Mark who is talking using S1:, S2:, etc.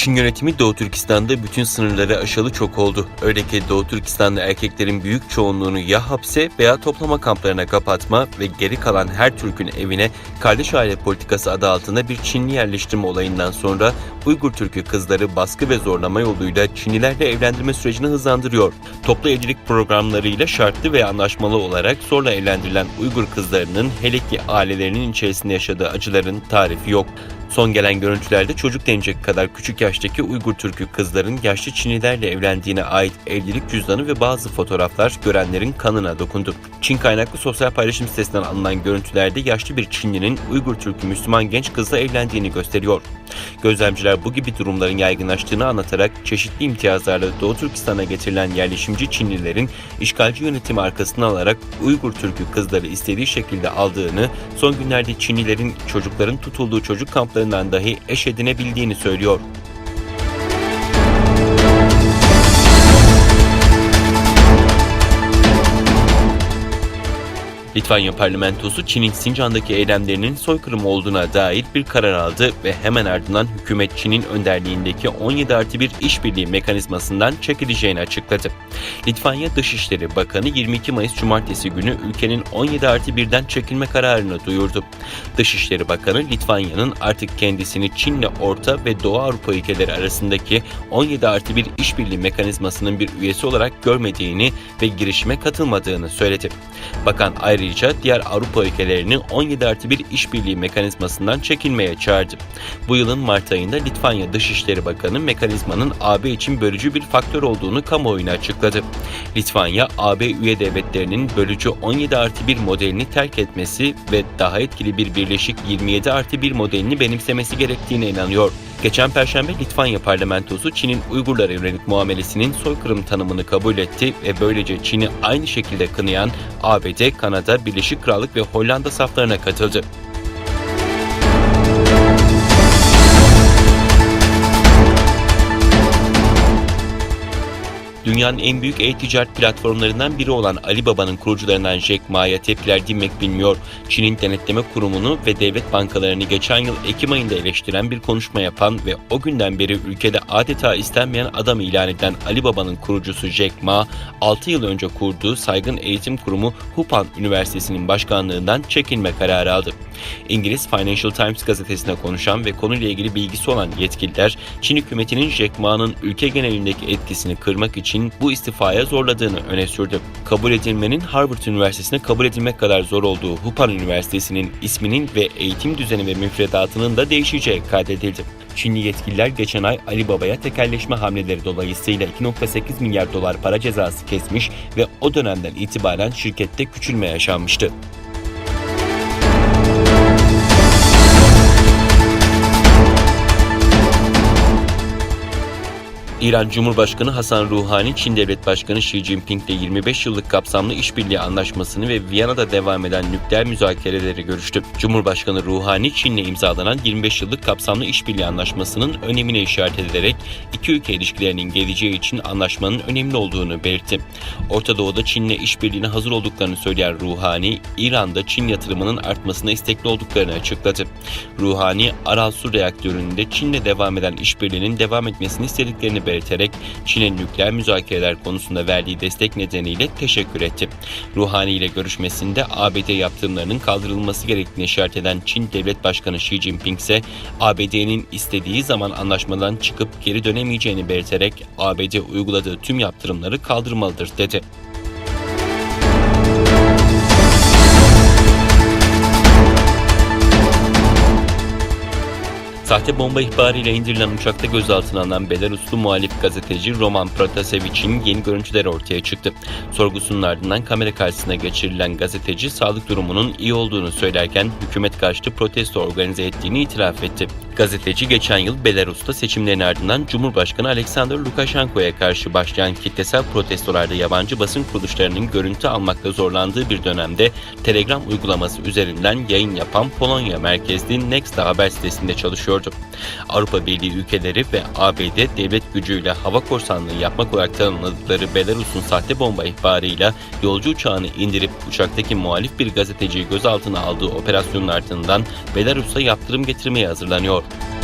S1: Çin yönetimi Doğu Türkistan'da bütün sınırları aşalı çok oldu. Öyle ki Doğu Türkistan'da erkeklerin büyük çoğunluğunu ya hapse veya toplama kamplarına kapatma ve geri kalan her Türk'ün evine kardeş aile politikası adı altında bir Çinli yerleştirme olayından sonra Uygur Türk'ü kızları baskı ve zorlama yoluyla Çinlilerle evlendirme sürecini hızlandırıyor. Toplu evlilik programlarıyla şartlı ve anlaşmalı olarak zorla evlendirilen Uygur kızlarının hele ki ailelerinin içerisinde yaşadığı acıların tarifi yok. Son gelen görüntülerde çocuk denecek kadar küçük yaştaki Uygur Türk'ü kızların yaşlı Çinlilerle evlendiğine ait evlilik cüzdanı ve bazı fotoğraflar görenlerin kanına dokundu. Çin kaynaklı sosyal paylaşım sitesinden alınan görüntülerde yaşlı bir Çinlinin Uygur Türk'ü Müslüman genç kızla evlendiğini gösteriyor. Gözlemciler bu gibi durumların yaygınlaştığını anlatarak çeşitli imtiyazlarla Doğu Türkistan'a getirilen yerleşimci Çinlilerin işgalci yönetimi arkasına alarak Uygur Türk'ü kızları istediği şekilde aldığını, son günlerde Çinlilerin çocukların tutulduğu çocuk kamplarından dahi eş edinebildiğini söylüyor. Litvanya parlamentosu Çin'in Sincan'daki eylemlerinin soykırım olduğuna dair bir karar aldı ve hemen ardından hükümet Çin'in önderliğindeki 17 artı 1 işbirliği mekanizmasından çekileceğini açıkladı. Litvanya Dışişleri Bakanı 22 Mayıs Cumartesi günü ülkenin 17 artı 1'den çekilme kararını duyurdu. Dışişleri Bakanı Litvanya'nın artık kendisini Çin'le Orta ve Doğu Avrupa ülkeleri arasındaki 17 artı 1 işbirliği mekanizmasının bir üyesi olarak görmediğini ve girişime katılmadığını söyledi. Bakan ayrıca diğer Avrupa ülkelerini 17 artı 1 işbirliği mekanizmasından çekilmeye çağırdı. Bu yılın Mart ayında Litvanya Dışişleri Bakanı mekanizmanın AB için bölücü bir faktör olduğunu kamuoyuna açıkladı. Litvanya, AB üye devletlerinin bölücü 17 artı 1 modelini terk etmesi ve daha etkili bir birleşik 27 artı 1 modelini benimsemesi gerektiğine inanıyor. Geçen Perşembe Litvanya parlamentosu Çin'in Uygurlara yönelik muamelesinin soykırım tanımını kabul etti ve böylece Çin'i aynı şekilde kınayan ABD, Kanada, Birleşik Krallık ve Hollanda saflarına katıldı. Dünyanın en büyük e-ticaret platformlarından biri olan Alibaba'nın kurucularından Jack Ma'ya tepkiler dinmek bilmiyor. Çin'in denetleme kurumunu ve devlet bankalarını geçen yıl Ekim ayında eleştiren bir konuşma yapan ve o günden beri ülkede adeta istenmeyen adam ilan edilen Alibaba'nın kurucusu Jack Ma, 6 yıl önce kurduğu saygın eğitim kurumu Hupan Üniversitesi'nin başkanlığından çekilme kararı aldı. İngiliz Financial Times gazetesine konuşan ve konuyla ilgili bilgisi olan yetkililer, Çin hükümetinin Jack Ma'nın ülke genelindeki etkisini kırmak için bu istifaya zorladığını öne sürdü. Kabul edilmenin Harvard Üniversitesi'ne kabul edilmek kadar zor olduğu Hupan Üniversitesi'nin isminin ve eğitim düzeni ve müfredatının da değişeceği kaydedildi. Çinli yetkililer geçen ay Alibaba'ya tekelleşme hamleleri dolayısıyla 2.8 milyar dolar para cezası kesmiş ve o dönemden itibaren şirkette küçülme yaşanmıştı. İran Cumhurbaşkanı Hasan Ruhani, Çin Devlet Başkanı Xi Jinping ile 25 yıllık kapsamlı işbirliği anlaşmasını ve Viyana'da devam eden nükleer müzakereleri görüştü. Cumhurbaşkanı Ruhani, Çin'le imzalanan 25 yıllık kapsamlı işbirliği anlaşmasının önemine işaret ederek iki ülke ilişkilerinin geleceği için anlaşmanın önemli olduğunu belirtti. Orta Doğu'da Çin'le işbirliğine hazır olduklarını söyleyen Ruhani, İran'da Çin yatırımının artmasına istekli olduklarını açıkladı. Ruhani, Aral Su reaktöründe Çin'le devam eden işbirliğinin devam etmesini istediklerini belirterek Çin'in nükleer müzakereler konusunda verdiği destek nedeniyle teşekkür etti. Ruhani ile görüşmesinde ABD yaptırımlarının kaldırılması gerektiğini işaret eden Çin Devlet Başkanı Xi Jinping ise ABD'nin istediği zaman anlaşmadan çıkıp geri dönemeyeceğini belirterek ABD uyguladığı tüm yaptırımları kaldırmalıdır dedi. Sahte bomba ihbarıyla indirilen uçakta gözaltına alınan Belaruslu muhalif gazeteci Roman Protasevic'in yeni görüntüleri ortaya çıktı. Sorgusunun ardından kamera karşısına geçirilen gazeteci sağlık durumunun iyi olduğunu söylerken hükümet karşıtı protesto organize ettiğini itiraf etti. Gazeteci geçen yıl Belarus'ta seçimlerin ardından Cumhurbaşkanı Alexander Lukashenko'ya karşı başlayan kitlesel protestolarda yabancı basın kuruluşlarının görüntü almakta zorlandığı bir dönemde Telegram uygulaması üzerinden yayın yapan Polonya merkezli Nexta haber sitesinde çalışıyordu. Avrupa Birliği ülkeleri ve ABD devlet gücüyle hava korsanlığı yapmak olarak tanımladıkları Belarus'un sahte bomba ihbarıyla yolcu uçağını indirip uçaktaki muhalif bir gazeteciyi gözaltına aldığı operasyonun ardından Belarus'a yaptırım getirmeye hazırlanıyor. Paulo.